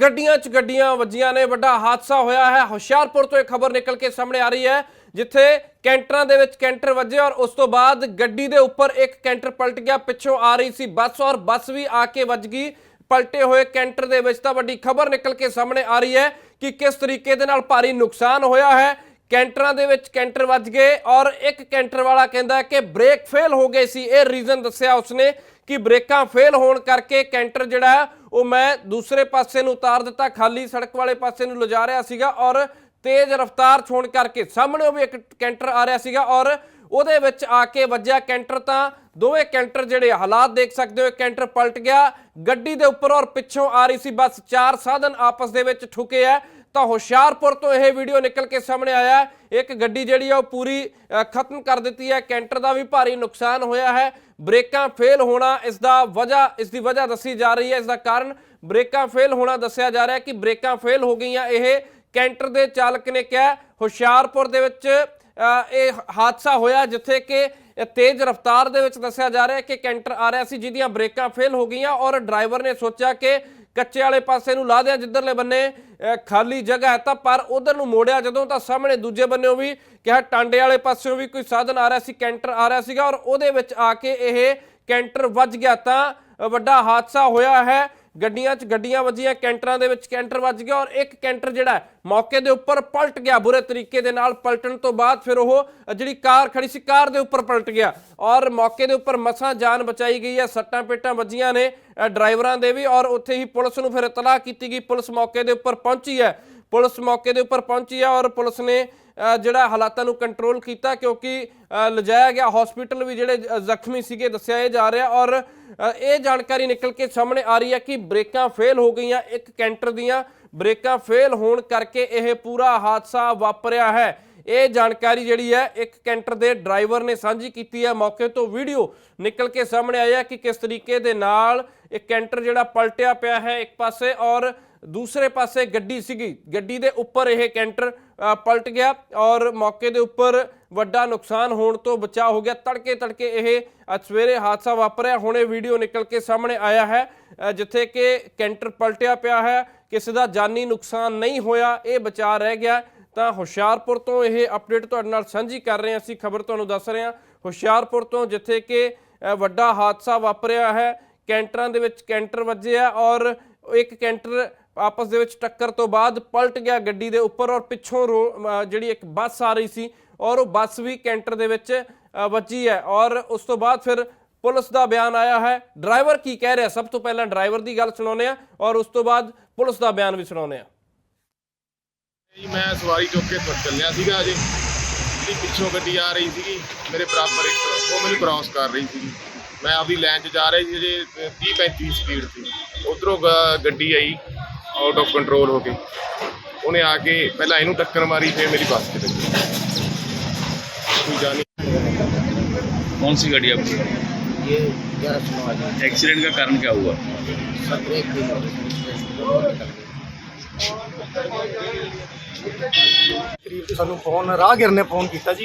ਗੱਡੀਆਂ 'ਚ ਗੱਡੀਆਂ ਵੱਜੀਆਂ ਨੇ, ਵੱਡਾ ਹਾਦਸਾ ਹੋਇਆ ਹੈ। ਹੁਸ਼ਿਆਰਪੁਰ ਤੋਂ ਇਹ ਖਬਰ ਨਿਕਲ ਕੇ ਸਾਹਮਣੇ ਆ ਰਹੀ ਹੈ, ਜਿੱਥੇ ਕੈਂਟਰਾਂ ਦੇ ਵਿੱਚ ਕੈਂਟਰ ਵੱਜੇ ਔਰ ਉਸ ਤੋਂ ਬਾਅਦ ਗੱਡੀ ਦੇ ਉੱਪਰ ਇੱਕ ਕੈਂਟਰ ਪਲਟ ਗਿਆ, ਪਿੱਛੋਂ ਆ ਰਹੀ ਸੀ ਬੱਸ ਔਰ ਬੱਸ ਵੀ ਆ ਕੇ ਵੱਜ ਗਈ, ਪਲਟੇ ਹੋਏ ਕੈਂਟਰ ਦੇ ਵਿੱਚ। ਤਾਂ ਵੱਡੀ ਖਬਰ ਨਿਕਲ ਕੇ ਸਾਹਮਣੇ ਆ ਰਹੀ ਹੈ ਕਿ ਕਿਸ ਤਰੀਕੇ ਦੇ ਨਾਲ ਭਾਰੀ ਨੁਕਸਾਨ ਹੋਇਆ ਹੈ। ਕੈਂਟਰਾਂ ਦੇ ਵਿੱਚ ਕੈਂਟਰ ਵੱਜ ਗਏ ਔਰ ਇੱਕ ਕੈਂਟਰ ਵਾਲਾ ਕਹਿੰਦਾ ਕਿ ਬ੍ਰੇਕ ਫੇਲ ਹੋ ਗਏ ਸੀ। ਇਹ ਰੀਜ਼ਨ ਦੱਸਿਆ ਉਸਨੇ ਕਿ ਬ੍ਰੇਕਾਂ ਫੇਲ ਹੋਣ ਕਰਕੇ ਕੈਂਟਰ ਜਿਹੜਾ ਉਹ ਮੈਂ ਦੂਸਰੇ ਪਾਸੇ ਨੂੰ ਉਤਾਰ ਦਿੱਤਾ, ਖਾਲੀ ਸੜਕ ਵਾਲੇ ਪਾਸੇ ਨੂੰ ਲਿਜਾ ਰਿਹਾ ਸੀਗਾ ਔਰ ਤੇਜ਼ ਰਫ਼ਤਾਰ ਛੋਣ ਕਰਕੇ ਸਾਹਮਣੇ ਉਹ ਵੀ ਇੱਕ ਕੈਂਟਰ ਆ ਰਿਹਾ ਸੀਗਾ ਔਰ ਉਹਦੇ ਵਿੱਚ ਆ ਕੇ ਵੱਜਿਆ ਕੈਂਟਰ ਤਾਂ ਦੋਵੇਂ ਕੈਂਟਰ ਜਿਹੜੇ ਹਾਲਾਤ ਦੇਖ ਸਕਦੇ ਹੋ ਕੈਂਟਰ ਪਲਟ ਗਿਆ, ਗੱਡੀ ਦੇ ਉੱਪਰ ਔਰ ਪਿੱਛੋਂ ਆ ਰਹੀ ਸੀ, ਬਸ ਚਾਰ ਸਾਧਨ ਆਪਸ ਦੇ ਵਿੱਚ ਠੁਕੇ ਆ। ਤਾਂ ਹੁਸ਼ਿਆਰਪੁਰ ਤੋਂ ਇਹ ਵੀਡੀਓ ਨਿਕਲ ਕੇ ਸਾਹਮਣੇ ਆਇਆ ਇੱਕ ਗੱਡੀ ਜਿਹੜੀ ਆ ਉਹ ਪੂਰੀ ਖਤਮ ਕਰ ਦਿੱਤੀ ਹੈ। ਕੈਂਟਰ ਦਾ ਵੀ ਭਾਰੀ ਨੁਕਸਾਨ ਹੋਇਆ ਹੈ। ਬ੍ਰੇਕਾਂ ਫੇਲ ਹੋਣਾ ਇਸ ਦਾ ਵਜ੍ਹਾ, ਇਸ ਦੀ ਵਜ੍ਹਾ ਦੱਸੀ ਜਾ ਰਹੀ ਹੈ। ਇਸ ਦਾ ਕਾਰਨ ਬ੍ਰੇਕਾਂ ਫੇਲ ਹੋਣਾ ਦੱਸਿਆ ਜਾ ਰਿਹਾ ਹੈ ਕਿ ਬ੍ਰੇਕਾਂ ਫੇਲ ਹੋ ਗਈਆਂ। ਇਹ ਕੈਂਟਰ ਦੇ ਚਾਲਕ ਨੇ ਕਿਹਾ ਹੁਸ਼ਿਆਰਪੁਰ ਦੇ ਵਿੱਚ ਇਹ ਹਾਦਸਾ ਹੋਇਆ ਜਿੱਥੇ ਕਿ ਤੇਜ਼ ਰਫ਼ਤਾਰ ਦੇ ਵਿੱਚ ਦੱਸਿਆ ਜਾ ਰਿਹਾ ਹੈ ਕਿ ਕੈਂਟਰ ਆ ਰਿਹਾ ਸੀ, ਜਿਹਦੀਆਂ ਬ੍ਰੇਕਾਂ ਫੇਲ ਹੋ ਗਈਆਂ ਔਰ ਡਰਾਈਵਰ ਨੇ ਸੋਚਿਆ ਕਿ ਕੱਚੇ ਵਾਲੇ ਪਾਸੇ ਨੂੰ ਲਾ ਦਿਆਂ ਜਿੱਧਰਲੇ ਬੰਨੇ ਖਾਲੀ ਜਗ੍ਹਾ ਹੈ, ਤਾਂ ਪਰ ਉਧਰ ਨੂੰ ਮੋੜਿਆ ਜਦੋਂ ਤਾਂ ਸਾਹਮਣੇ ਦੂਜੇ ਬੰਨੇੋਂ ਵੀ ਕਿਹਾ ਟਾਂਡੇ ਵਾਲੇ ਪਾਸਿਓਂ ਵੀ ਕੋਈ ਸਾਧਨ ਆ ਰਿਹਾ ਸੀ, ਕੈਂਟਰ ਆ ਰਿਹਾ ਸੀਗਾ ਔਰ ਉਹਦੇ ਵਿੱਚ ਆ ਕੇ ਇਹ ਕੈਂਟਰ ਵੱਜ ਗਿਆ ਤਾਂ ਵੱਡਾ ਹਾਦਸਾ ਹੋਇਆ ਹੈ। ਗੱਡੀਆਂ 'ਚ ਗੱਡੀਆਂ ਵੱਜੀਆਂ, ਕੈਂਟਰਾਂ ਦੇ ਵਿੱਚ ਕੈਂਟਰ ਵੱਜ ਗਿਆ ਔਰ ਇੱਕ ਕੈਂਟਰ ਜਿਹੜਾ ਮੌਕੇ ਦੇ ਉੱਪਰ ਪਲਟ ਗਿਆ, ਬੁਰੇ ਤਰੀਕੇ ਦੇ ਨਾਲ ਪਲਟਣ ਤੋਂ ਬਾਅਦ ਫਿਰ ਉਹ ਜਿਹੜੀ ਕਾਰ ਖੜੀ ਸੀ, ਕਾਰ ਦੇ ਉੱਪਰ ਪਲਟ ਗਿਆ ਔਰ ਮੌਕੇ ਦੇ ਉੱਪਰ ਮਸਾਂ ਜਾਨ ਬਚਾਈ ਗਈ ਹੈ, ਸੱਟਾਂ ਪੇਟਾਂ ਵੱਜੀਆਂ ਨੇ ਡਰਾਈਵਰਾਂ ਦੇ ਵੀ ਔਰ ਉੱਥੇ ਹੀ ਪੁਲਿਸ ਨੂੰ ਫਿਰ ਇਤਲਾਹ ਕੀਤੀ ਗਈ, ਪੁਲਿਸ ਮੌਕੇ ਦੇ ਉੱਪਰ ਪਹੁੰਚੀ ਹੈ। ਪੁਲਿਸ ਮੌਕੇ ਦੇ ਉੱਪਰ ਪਹੁੰਚੀ ਹੈ ਔਰ ਪੁਲਿਸ ਨੇ ਜਿਹੜਾ ਹਾਲਾਤਾਂ ਨੂੰ ਕੰਟਰੋਲ ਕੀਤਾ ਕਿਉਂਕਿ ਅ, ਲਿਜਾਇਆ ਗਿਆ ਹਸਪੀਟਲ ਵੀ ਜਿਹੜੇ ਜ਼ਖਮੀ ਸੀਗੇ ਦੱਸਿਆ ਇਹ ਜਾ ਰਿਹਾ ਔਰ ਇਹ ਜਾਣਕਾਰੀ ਨਿਕਲ ਕੇ ਸਾਹਮਣੇ ਆ ਰਹੀ ਹੈ ਕਿ ਬ੍ਰੇਕਾਂ ਫੇਲ ਹੋ ਗਈਆਂ ਇੱਕ ਕੈਂਟਰ ਦੀਆਂ। ਬ੍ਰੇਕਾਂ ਫੇਲ ਹੋਣ ਕਰਕੇ ਇਹ ਪੂਰਾ ਹਾਦਸਾ ਵਾਪਰਿਆ ਹੈ। ਇਹ ਜਾਣਕਾਰੀ ਜਿਹੜੀ ਹੈ ਇੱਕ ਕੈਂਟਰ ਦੇ ਡਰਾਈਵਰ ਨੇ ਸਾਂਝੀ ਕੀਤੀ ਹੈ। ਮੌਕੇ ਤੋਂ ਵੀਡੀਓ ਨਿਕਲ ਕੇ ਸਾਹਮਣੇ ਆਇਆ ਕਿ ਕਿਸ ਤਰੀਕੇ ਦੇ ਨਾਲ ਇਹ ਕੈਂਟਰ ਜਿਹੜਾ ਪਲਟਿਆ ਪਿਆ ਹੈ ਇੱਕ ਪਾਸੇ ਔਰ ਦੂਸਰੇ ਪਾਸੇ ਗੱਡੀ ਸੀਗੀ। ਗੱਡੀ ਦੇ ਉੱਪਰ ਇਹ ਕੈਂਟਰ ਪਲਟ ਗਿਆ ਔਰ ਮੌਕੇ ਦੇ ਉੱਪਰ ਵੱਡਾ ਨੁਕਸਾਨ ਹੋਣ ਤੋਂ ਬਚਾ ਹੋ ਗਿਆ। ਤੜਕੇ ਤੜਕੇ ਇਹ ਸਵੇਰੇ ਹਾਦਸਾ ਵਾਪਰਿਆ। ਹੁਣ ਇਹ ਵੀਡੀਓ ਨਿਕਲ ਕੇ ਸਾਹਮਣੇ ਆਇਆ ਹੈ ਜਿੱਥੇ ਕਿ ਕੈਂਟਰ ਪਲਟਿਆ ਪਿਆ ਹੈ। ਕਿਸੇ ਦਾ ਜਾਨੀ ਨੁਕਸਾਨ ਨਹੀਂ ਹੋਇਆ, ਇਹ ਬਚਾ ਰਹਿ ਗਿਆ। ਤਾਂ ਹੁਸ਼ਿਆਰਪੁਰ ਤੋਂ ਇਹ ਅਪਡੇਟ ਤੁਹਾਡੇ ਨਾਲ ਸਾਂਝੀ ਕਰ ਰਹੇ ਹਾਂ। ਅਸੀਂ ਖਬਰ ਤੁਹਾਨੂੰ ਦੱਸ ਰਹੇ ਹਾਂ। ਹੁਸ਼ਿਆਰਪੁਰ ਤੋਂ ਜਿੱਥੇ ਕਿ ਵੱਡਾ ਹਾਦਸਾ ਵਾਪਰਿਆ ਹੈ, ਕੈਂਟਰਾਂ ਦੇ ਵਿੱਚ ਕੈਂਟਰ ਵੱਜਿਆ ਔਰ ਇੱਕ ਕੈਂਟਰ ਆਪਸ ਦੇ ਵਿੱਚ ਟੱਕਰ ਤੋਂ ਬਾਅਦ ਪਲਟ ਗਿਆ ਗੱਡੀ ਦੇ ਉੱਪਰ ਔਰ ਪਿੱਛੋਂ ਜਿਹੜੀ ਇੱਕ ਬੱਸ ਆ ਰਹੀ ਸੀ ਔਰ ਉਹ ਬੱਸ ਵੀ ਕੈਂਟਰ ਦੇ ਵਿੱਚ ਵੱਜੀ ਹੈ ਔਰ ਉਸ ਤੋਂ ਬਾਅਦ ਫਿਰ ਪੁਲਿਸ ਦਾ ਬਿਆਨ ਆਇਆ ਹੈ। ਡਰਾਈਵਰ ਕੀ ਕਹਿ ਰਿਹਾ? ਸਭ ਤੋਂ ਪਹਿਲਾਂ ਡਰਾਈਵਰ ਦੀ ਗੱਲ ਸੁਣਾਉਂਦੇ ਆ ਔਰ ਉਸ ਤੋਂ ਬਾਅਦ ਪੁਲਿਸ ਦਾ ਬਿਆਨ ਵੀ ਸੁਣਾਉਂਦੇ ਆ ਜੀ, ਮੈਂ ਸਵਾਰੀ ਚੁੱਕ ਕੇ ਚੱਲਿਆ ਸੀਗਾ ਅਜੇ। ਜਿਹੜੀ ਪਿੱਛੋਂ ਗੱਡੀ ਆ ਰਹੀ ਸੀਗੀ, ਮੇਰੇ ਬਰਾਬਰ ਇੱਕ ਉਹ ਮੈਨੂੰ ਕ੍ਰਾਸ ਕਰ ਰਹੀ ਸੀਗੀ ਮੈਂ ਆਪਦੀ ਲਾਈਨ 'ਚ ਜਾ ਰਿਹਾ ਸੀ ਜੇ 30 35 ਸਪੀਡ ਸੀ ਉਧਰੋਂ ਗੱਡੀ ਆਈ। ਆਊਟ ਆਫ ਕੰਟਰੋਲ ਹੋ ਕੇ ਉਹਨੇ ਆ ਕੇ ਪਹਿਲਾਂ ਇਹਨੂੰ ਟੱਕਰ ਮਾਰੀ ਫਿਰ ਮੇਰੀ ਬੱਸ 'ਚ ਲੱਗੀ ਕੋਈ ਜਾਣੀ कौन सी गाड़ी आपकी ये ग्यारह सौ नवाज एक्सीडेंट का कारण क्या हुआ सब ब्रेक भी हो निकल गए ਕਰੀਬ ਤੇ ਸਾਨੂੰ ਫੋਨ ਰਾਹਗੀਰ ਨੇ ਫੋਨ ਕੀਤਾ ਜੀ